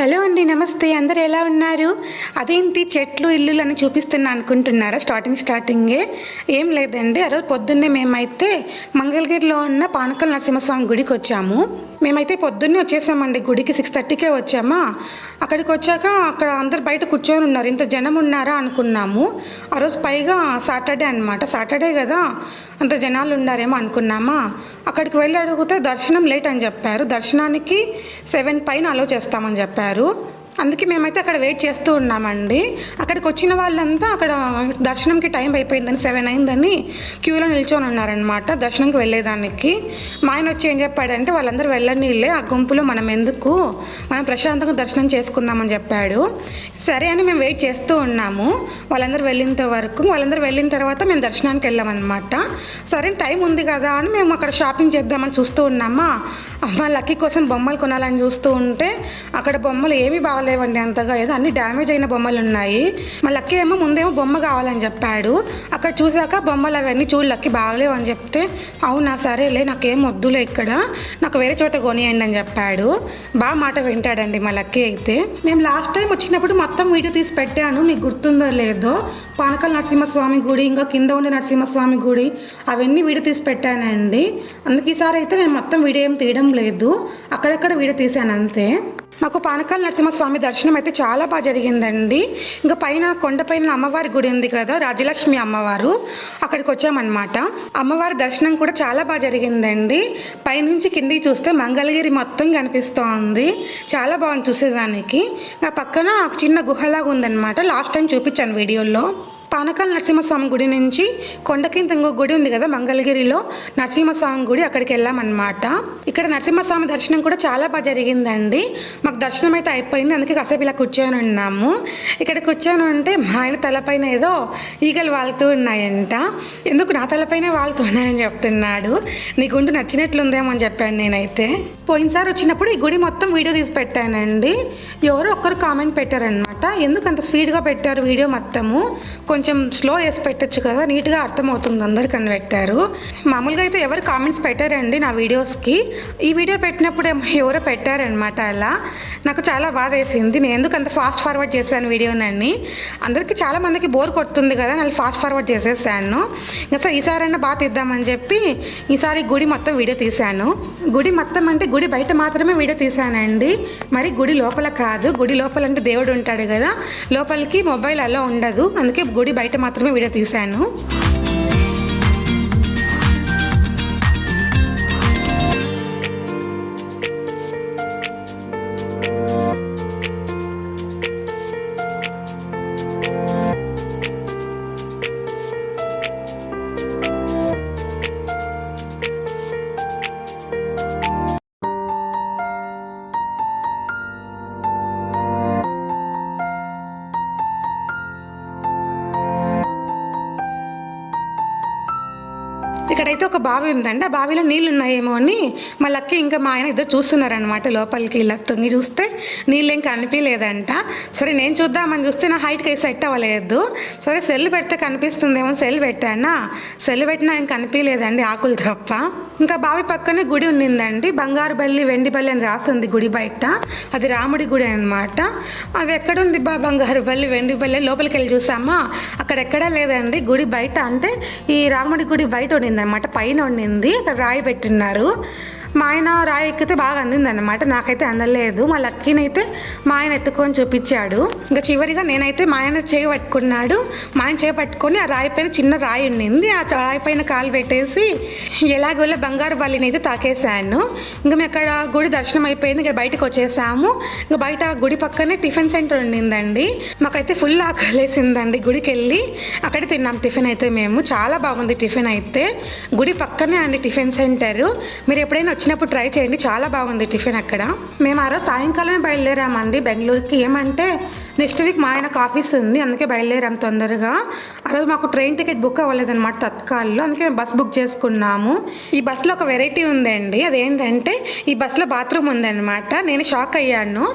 Hello అండి నమస్తే. అందరు ఎలా ఉన్నారు? అదేంటి చెట్లు ఇల్లులు అని చూపిస్తున్నా అనుకుంటున్నారా? స్టార్టింగ్ స్టార్టింగే. ఏం లేదండి. ఆ రోజు పొద్దున్నే మేమైతే మంగళగిరిలో ఉన్న పానకల్ నరసింహస్వామి గుడికి వచ్చాము మేమైతే పొద్దున్నే వచ్చేసామండి. గుడికి సిక్స్ థర్టీకే వచ్చామా? అక్కడికి వచ్చాక అక్కడ అందరు బయట కూర్చొని ఉన్నారు. ఇంత జనం ఉన్నారా అనుకున్నాము. ఆ రోజు పైగా సాటర్డే అనమాట సాటర్డే కదా అంత జనాలు ఉన్నారేమో అనుకున్నామా? అక్కడికి వెళ్ళి అడిగితే దర్శనం లేట్ అని చెప్పారు. దర్శనానికి సెవెన్ పైన అలో చేస్తామని చెప్పారు. అందుకే మేమైతే అక్కడ వెయిట్ చేస్తూ ఉన్నామండి. అక్కడికి వచ్చిన వాళ్ళంతా అక్కడ దర్శనంకి టైం అయిపోయిందని సెవెన్ అయిందని క్యూలో నిల్చొని ఉన్నారనమాట దర్శనంకి వెళ్ళేదానికి. మా ఆయన వచ్చి ఏం చెప్పాడంటే వాళ్ళందరూ వెళ్ళనీళ్ళే ఆ గుంపులో మనం ఎందుకు? మనం ప్రశాంతంగా దర్శనం చేసుకుందామని చెప్పాడు. సరే అని మేము వెయిట్ చేస్తూ ఉన్నాము. వాళ్ళందరూ వెళ్ళినంత వరకు వాళ్ళందరూ వెళ్ళిన తర్వాత మేము దర్శనానికి వెళ్ళామన్నమాట. సరే టైం ఉంది కదా అని మేము అక్కడ షాపింగ్ చేద్దామని చూస్తూ ఉన్నామా? అమ్మ లక్కీ కోసం బొమ్మలు కొనాలని చూస్తూ ఉంటే అక్కడ బొమ్మలు ఏమీ బాగాలేవండి అంతగా. ఏదో అన్ని డ్యామేజ్ అయిన బొమ్మలు ఉన్నాయి. మా లక్కీ ఏమో ముందేమో బొమ్మ కావాలని చెప్పాడు. అక్కడ చూసాక బొమ్మలు అవన్నీ చూడు లక్కీ బాగలేవు అని చెప్తే అవునా సరేలే నాకేం వద్దులే ఇక్కడ. నాకు వేరే చోట కొనియండి అని చెప్పాడు. బాగా మాట వింటాడండి మా లక్కీ అయితే. మేము లాస్ట్ టైం వచ్చినప్పుడు మొత్తం వీడియో తీసి పెట్టాను. మీకు గుర్తుందో లేదో పానకల్ నరసింహస్వామి గుడి ఇంకా కింద ఉండే నరసింహస్వామి గుడి అవన్నీ వీడియో తీసి పెట్టానండి. అందుకే ఈసారి అయితే నేను మొత్తం వీడియో ఏం తీయడం లేదు. అక్కడక్కడ వీడియో తీశాను అంతే. మాకు పానకాల నరసింహస్వామి దర్శనం అయితే చాలా బాగా జరిగిందండి. ఇంకా పైన కొండపైన అమ్మవారి గుడి ఉంది కదా రాజలక్ష్మి అమ్మవారు అక్కడికి వచ్చామన్నమాట. అమ్మవారి దర్శనం కూడా చాలా బాగా జరిగిందండి. పైనుంచి కిందికి చూస్తే మంగళగిరి మొత్తం కనిపిస్తోంది. చాలా బాగుంది చూసేదానికి. నా పక్కన ఒక చిన్న గుహలాగా ఉందన్నమాట. లాస్ట్ టైం చూపించాను వీడియోలో. పానకాల నరసింహస్వామి గుడి నుంచి కొండకింత ఇంకో గుడి ఉంది కదా మంగళగిరిలో. నరసింహస్వామి గుడి అక్కడికి వెళ్ళామన్నమాట. ఇక్కడ నరసింహస్వామి దర్శనం కూడా చాలా బాగా జరిగిందండి. మాకు దర్శనం అయితే అయిపోయింది. అందుకే కాసేపు ఇలా కూర్చొని ఉన్నాము. ఇక్కడ కూర్చొని ఉంటే మా ఆయన తలపైన ఏదో ఈగలు వాళ్తూ ఉన్నాయంట. ఎందుకు నా తలపైన వాళ్తూ ఉన్నాయని చెప్తున్నాడు. నీ గుండు నచ్చినట్లుందేమో అని చెప్పాను నేనైతే. పోయినసారి వచ్చినప్పుడు ఈ గుడి మొత్తం వీడియో తీసి పెట్టానండి. ఎవరో ఒక్కరు కామెంట్ పెట్టారనమాట ఎందుకు అంత స్పీడ్గా పెట్టారు వీడియో మొత్తము? కొంచెం కొంచెం స్లో చేసి పెట్టచ్చు కదా నీట్గా అర్థమవుతుంది అందరు పెట్టారు. మామూలుగా అయితే ఎవరు కామెంట్స్ పెట్టారండి నా వీడియోస్కి ఈ వీడియో పెట్టినప్పుడు ఎవరో పెట్టారనమాట అలా. నాకు చాలా బాధ వేసింది. నేను ఎందుకు అంత ఫాస్ట్ ఫార్వర్డ్ చేశాను వీడియోనని అందరికీ చాలా మందికి బోర్ కొడుతుంది కదా నేను ఫాస్ట్ ఫార్వర్డ్ చేసేసాను. ఇంకా సార్ ఈసారైనా బాగా తీద్దామని చెప్పి ఈసారి గుడి మొత్తం వీడియో తీశాను. గుడి మొత్తం అంటే గుడి బయట మాత్రమే వీడియో తీశానండి. మరి గుడి లోపల కాదు. గుడి లోపల అంటే దేవుడు ఉంటాడు కదా. లోపలికి మొబైల్ అలా ఉండదు. అందుకే గుడి బయట మాత్రమే వీడియో తీశాను. ఇక్కడైతే ఒక బావి ఉందండి. ఆ బావిలో నీళ్ళు ఉన్నాయేమో అని మా లక్కి ఇంకా మా ఆయన ఇద్దరు చూస్తున్నారనమాట లోపలికి. ఇలా తొంగి చూస్తే నీళ్ళు ఏం కనిపించలేదంట సరే నేను చూద్దామని చూస్తే నా హైట్కి సెట్ అవ్వలేదు. సరే సెల్ పెడితే కనిపిస్తుందేమో సెల్ పెట్టానా? సెల్ పెట్టినా ఏం కనిపించలేదండి ఆకులు తప్ప. ఇంకా బావి పక్కనే గుడి ఉన్నిందండి. బంగారు బల్లి వెండి బల్లి అని రాసింది గుడి బయట. అది రాముడి గుడి అనమాట అది ఎక్కడుంది బా బంగారు బల్లి వెండి బల్లి లోపలికి వెళ్ళి చూసామా? అక్కడ ఎక్కడా లేదండి. గుడి బయట అంటే ఈ రాముడి గుడి బయట ఉండింది అనమాట పైన ఉండింది అక్కడ రాయి పెట్టున్నారు. మా ఆయన రాయి ఎక్కితే బాగా అందింది అనమాట నాకైతే అందలేదు. మా లక్కీనైతే మా ఆయన ఎత్తుకొని చూపించాడు. ఇంకా చివరిగా నేనైతే మా ఆయన చేయి పట్టుకున్నాడు. మా ఆయన చేయి పట్టుకొని ఆ రాయి పైన చిన్న రాయి ఉండింది. ఆ రాయి పైన కాలు పెట్టేసి ఎలాగోలా బంగారు బల్లిని అయితే తాకేశాను. ఇంకా మేము అక్కడ గుడి దర్శనం అయిపోయింది. ఇక్కడ బయటకు వచ్చేసాము. ఇంకా బయట గుడి పక్కనే టిఫిన్ సెంటర్ ఉండిందండి. మాకైతే ఫుల్ ఆకలేసిందండి గుడికి వెళ్ళి అక్కడే తిన్నాం టిఫిన్ అయితే మేము. చాలా బాగుంది టిఫిన్ అయితే. గుడి పక్కనే అండి టిఫిన్ సెంటర్. మీరు ఎప్పుడైనా వచ్చినప్పుడు ట్రై చేయండి. చాలా బాగుంది టిఫిన్ అక్కడ. మేము ఆ రోజు సాయంకాలమే బయలుదేరామండి. బెంగళూరుకి. ఏమంటే నెక్స్ట్ వీక్ మా ఆయనకు ఆఫీస్ ఉంది అందుకే బయలుదేరాం తొందరగా. ఆ రోజు మాకు ట్రైన్ టికెట్ బుక్ అవ్వలేదన్నమాట తత్కాల్లో అందుకే మేము బస్ బుక్ చేసుకున్నాము. ఈ బస్సులో ఒక వెరైటీ ఉందండి అదేంటంటే ఈ బస్సులో బాత్రూమ్ ఉందన్నమాట. నేను షాక్ అయ్యాను.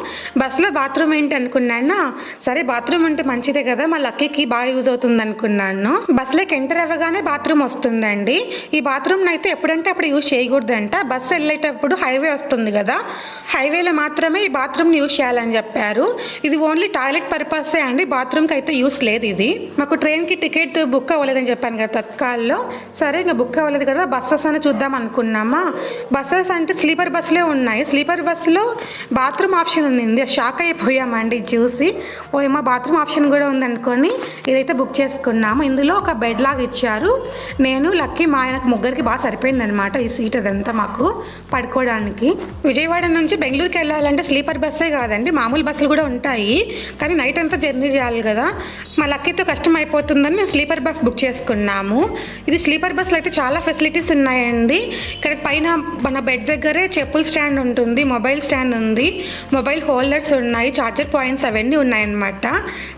బస్సులో బాత్రూమ్ ఏంటి అనుకున్నాను సరే బాత్రూమ్ ఉంటే మంచిదే కదా మా లక్కీకి బాగా యూజ్ అవుతుంది అనుకున్నాను. బస్సులోకి ఎంటర్ అవ్వగానే బాత్రూమ్ వస్తుందండి. ఈ బాత్రూమ్ని అయితే ఎప్పుడంటే అప్పుడు యూజ్ చేయకూడదంట. బస్సు వెళ్ళేటప్పుడు హైవే వస్తుంది కదా హైవేలో మాత్రమే ఈ బాత్రూమ్ని యూజ్ చేయాలని చెప్పారు. ఇది ఓన్లీ టాయిలెట్ పర్పసే అండి బాత్రూమ్కి అయితే యూస్ లేదు ఇది. మాకు ట్రైన్కి టికెట్ బుక్ అవ్వలేదని చెప్పాను కదా తత్కాల్లో. సరే ఇంకా బుక్ అవ్వలేదు కదా బస్సెస్ అని చూద్దాం అనుకున్నామా? బస్సెస్ అంటే స్లీపర్ బస్సులే ఉన్నాయి. స్లీపర్ బస్సులో బాత్రూమ్ ఆప్షన్ ఉంది షాక్ అయిపోయామండి ఇది చూసి. ఓ ఏమో బాత్రూమ్ ఆప్షన్ కూడా ఉందనుకొని ఇదైతే బుక్ చేసుకున్నాము. ఇందులో ఒక బెడ్ లాగా ఇచ్చారు. నేను లక్కీ మా ఆయనకు ముగ్గురికి బాగా సరిపోయిందనమాట ఈ సీట్ అదంతా మాకు పడుకోవడానికి విజయవాడ నుంచి బెంగళూరుకి వెళ్ళాలంటే స్లీపర్ బస్సే కాదండి మామూలు బస్సులు కూడా ఉంటాయి. కానీ నైట్ అంతా జర్నీ చేయాలి కదా. మా లక్కీతో కష్టం అయిపోతుందని మేము స్లీపర్ బస్ బుక్ చేసుకున్నాము. ఇది స్లీపర్ బస్సులో అయితే చాలా ఫెసిలిటీస్ ఉన్నాయండి. ఇక్కడ పైన మన బెడ్ దగ్గరే చెప్పుల స్టాండ్ ఉంటుంది మొబైల్ స్టాండ్ ఉంది మొబైల్ హోల్డర్స్ ఉన్నాయి చార్జర్ పాయింట్స్ అవన్నీ ఉన్నాయన్నమాట.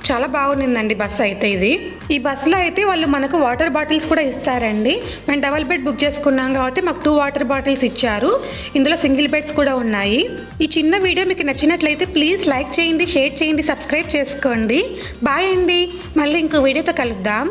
చాలా బాగుండిందండి బస్సు అయితే ఇది. ఈ బస్సులో అయితే వాళ్ళు మనకు వాటర్ బాటిల్స్ కూడా ఇస్తారండి. మేము డబల్ బెడ్ బుక్ చేసుకున్నాం కాబట్టి మాకు టూ వాటర్ బాటిల్స్ ఇచ్చారు. ఇందులో సింగిల్ బెడ్స్ కూడా ఉన్నాయి. ఈ చిన్న వీడియో మీకు నచ్చినట్లయితే ప్లీజ్ లైక్ చేయండి షేర్ చేయండి సబ్స్క్రైబ్ చేసుకోండి. బాయ్ అండి. మళ్ళీ ఇంకో వీడియోతో కలుద్దాం.